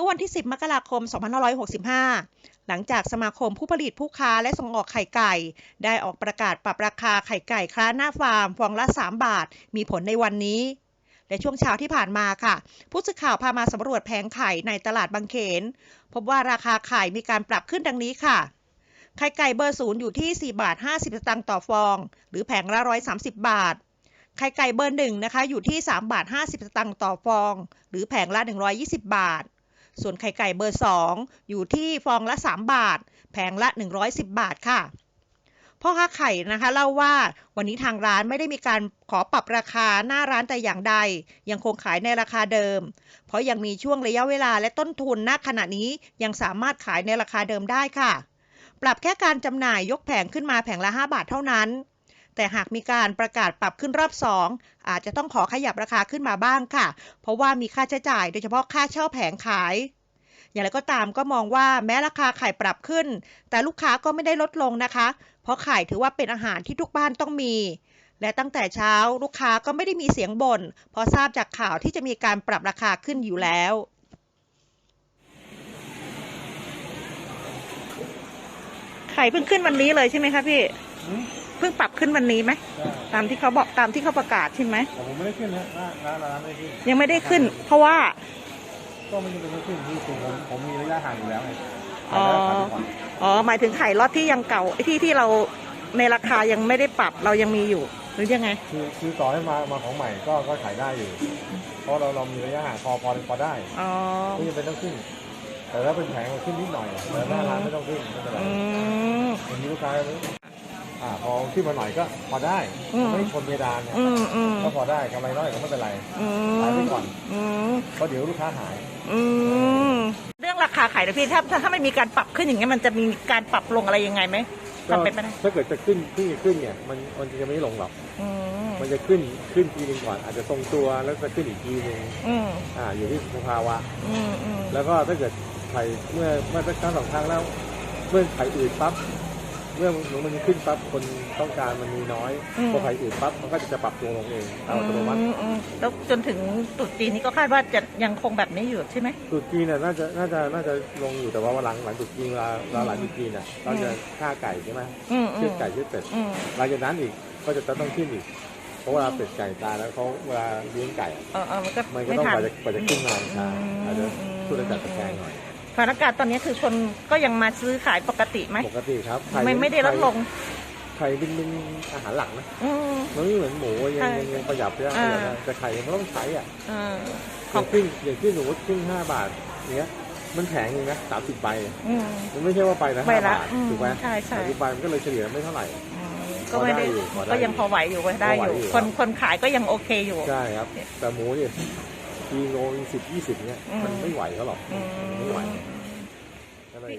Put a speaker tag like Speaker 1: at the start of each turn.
Speaker 1: มื่อวันที่ 10 มกราคม 2565 หลังจากสมาคมผู้ผลิตผู้ค้าและส่งออกไข่ไก่ ได้ออกประกาศปรับราคาไข่ไก่คล้าหน้าฟาร์มฟองละ 3 บาท มีผลในวันนี้และช่วงเช้าที่ผ่านมาค่ะ ผู้สื่อข่าวพามาสำรวจแผงไข่ในตลาดบางเขน พบว่าราคาไข่มีการปรับขึ้นดังนี้ค่ะ ไข่ไก่เบอร์ศูนย์อยู่ที่ 4 บาท 50 สตางค์ต่อฟอง หรือแผงละ 130 บาท ไข่ไก่เบอร์หนึ่งนะคะ อยู่ที่ 3 บาท 50 สตางค์ต่อฟอง หรือแผงละ 120 บาท ส่วนไข่ไก่เบอร์ 2 อยู่ที่ฟองละ 3 บาท แผงละ 110 บาทค่ะพ่อค้าไข่นะคะเล่าว่าวันนี้ทางร้านไม่ได้มีการขอปรับราคาหน้าร้านแต่อย่างใด ยังคงขายในราคาเดิม เพราะยังมีช่วงระยะเวลาและต้นทุนณขณะนี้ยังสามารถขายในราคาเดิมได้ค่ะ ปรับแค่การจำหน่ายยกแผงขึ้นมาแผงละ 5 บาทเท่านั้น แต่หากมีการประกาศปรับขึ้นรอบ 2 อาจจะต้องขอขยับราคาขึ้นมาบ้างค่ะ เพราะว่ามีค่าใช้จ่ายโดยเฉพาะค่าเช่าแผงขาย อย่างไรก็ตามก็มองว่าแม้ราคาไข่ปรับขึ้น แต่ลูกค้าก็ไม่ได้ลดลงนะคะ เพราะไข่ถือว่าเป็นอาหารที่ทุกบ้านต้องมี และตั้งแต่เช้าลูกค้าก็ไม่ได้มีเสียงบน่นเพราะทราบจากข่าวที่จะมีการปรับราคาขึ้นอยู่แล้วไข่เพิ่งขึ้นวันนี้เลยใช่ไหมคะพี่
Speaker 2: อืม
Speaker 1: เพิ่งปรับขึ้นวันนี้ไหม
Speaker 2: ใช่
Speaker 1: ตามที่เขาบอกตามที่เขาประกาศใช่ไหม
Speaker 2: แต่ผมไม่ได้ขึ้นนะร้านร้านร้านไม่ได้ขึ้น
Speaker 1: ยังไม่ได้ขึ้น เพราะว่า
Speaker 2: ก็ไม่จำเป็นต้องขึ้นที่ผมผมผมมีระยะห่างอยู่แล้วไง
Speaker 1: อ๋อ
Speaker 2: ขายได้ขายไปก่อน
Speaker 1: อ๋อ หมายถึงไข่ล็อตที่ยังเก่าที่ที่เราในราคายังไม่ได้ปรับเรายังมีอยู่ หรือยังไง
Speaker 2: คือคือต่อให้มามาของใหม่ก็ก็ขายได้อยู่ เพราะเราเรามีระยะห่างพอพอพอได้
Speaker 1: อ๋อ
Speaker 2: ไม่จำเป็นต้องขึ้น แต่ถ้าเป็นแผงมันขึ้นนิดหน่อยแต่หน้าร้านไม่ต้องขึ้นไม่เป็นไร
Speaker 1: อืม
Speaker 2: อย่างนี้ลูกค้า อ่าพอขึ้นมาหน่อยก็พอได้
Speaker 1: อืม
Speaker 2: ไม่ชนเพดานเนี่ย
Speaker 1: อืมอืม
Speaker 2: ก็พอได้กำไรน้อยก็ไม่เป็นไร
Speaker 1: อื
Speaker 2: ขายไป
Speaker 1: ม
Speaker 2: ก่อน
Speaker 1: อืม
Speaker 2: เพราะเดี๋ยวลูกค้าหาย
Speaker 1: อืมเรื่องราคาไข่นะพี่ถ้าถ้าถ้าไม่มีการปรับขึ้นอย่างเงี้ยมันจะมีการปรับลงอะไรยังไงไหม
Speaker 2: ก็
Speaker 1: ทำเป็นไปได้
Speaker 2: ถ้าเกิดจะขึ้นขึ้นขึ้นเนี่ยมันมันจะไม่ลงหรอก
Speaker 1: อืม
Speaker 2: มันจะขึ้นขึ้นทีนึงก่อนอาจจะทรงตัวแล้วจะขึ้นอีกทีนึง
Speaker 1: อืม
Speaker 2: อ่าอยู่ที่สภาวะ
Speaker 1: อืมอืม
Speaker 2: แล้วก็ถ้าเกิดไข่เมื่อเมื่อสักครั้งสองครั้งแล้ว เมื่อไข่อืดปั๊บ เมื่อมันมันขึ้นปั๊บคนต้องการมันมีน้อยพอไข่อืดปั๊บมันก็จะปรับตัวลงเองอัตโนมัติ
Speaker 1: อืมอืมแล้วจนถึงตรุษจีนนี้ก็คาดว่าจะยังคงแบบนี้อยู่ใช่ไหม
Speaker 2: ตรุษจีนน่ะน่าจะน่าจะน่าจะลงอยู่แต่ว่าวันหลังหลังตรุษจีนเวลาเวลาหลังตรุษจีนน่ะเราจะฆ่าไก่ใช่ไหม
Speaker 1: อืมอื
Speaker 2: เชือ
Speaker 1: ม
Speaker 2: ดไก่เชือดเป็ด
Speaker 1: อืม
Speaker 2: หลังจากนั้นอีกก็จะต้องขึ้นอีก เพราะเวลาเป็ดไก่ตายแล้วเขาเวลาเลี้ยงไก่อะ
Speaker 1: เออเออมันก็
Speaker 2: มันก็
Speaker 1: ไม่
Speaker 2: ต้อง
Speaker 1: ทัน
Speaker 2: กว่าจะกว่าจะขึ้นมาช้าอาจจะ
Speaker 1: อืม
Speaker 2: ช่วยจัดตะแคงหน่อย
Speaker 1: ส ถานการณ์ตอนนี้คือคนก็ยังมาซื้อขายปกติไหม
Speaker 2: ปกติครับไข่
Speaker 1: ไม่ไม่ได้ลดลง
Speaker 2: ไข่เป็นเป็นอาหารหลักนะ
Speaker 1: อืม
Speaker 2: มันไม่เหมือนหมูยัง
Speaker 1: ใช่
Speaker 2: ยังยังประหยัดได้
Speaker 1: อ่า
Speaker 2: ประหยัดได้แต่ไข่ยังต้องใช้อะ
Speaker 1: เออ
Speaker 2: อ
Speaker 1: ของ
Speaker 2: ย่างขึ้นอย่างขึ้นหนูขึ้นห้าบาทอย่างเงี้ยมันแพงเองนะสามสิบใบ
Speaker 1: อืม
Speaker 2: มันไม่ใช่ว่าไปละ
Speaker 1: ใบ
Speaker 2: ห้า
Speaker 1: ละ
Speaker 2: บาท
Speaker 1: อืม
Speaker 2: ถูกไหม
Speaker 1: ใช่ใช่
Speaker 2: สามสิบใบมันก็เลยเฉลี่ยไม่เท่าไหร่
Speaker 1: อืมก็ไม่ได้
Speaker 2: พอได้อยู่พอได้
Speaker 1: ก็ยังพอไหวอยู่ก็ได้อยู่
Speaker 2: พอไหวอยู่
Speaker 1: คนคนขายก็ยังโอเคอยู่
Speaker 2: ใช่ครับแต่หมูเนี่ย กิโลสิบยี่สิบเนี้ย
Speaker 1: อืม
Speaker 2: มันไม่ไหวเขาหรอก
Speaker 1: อืม
Speaker 2: ไม่ไหวก็เลย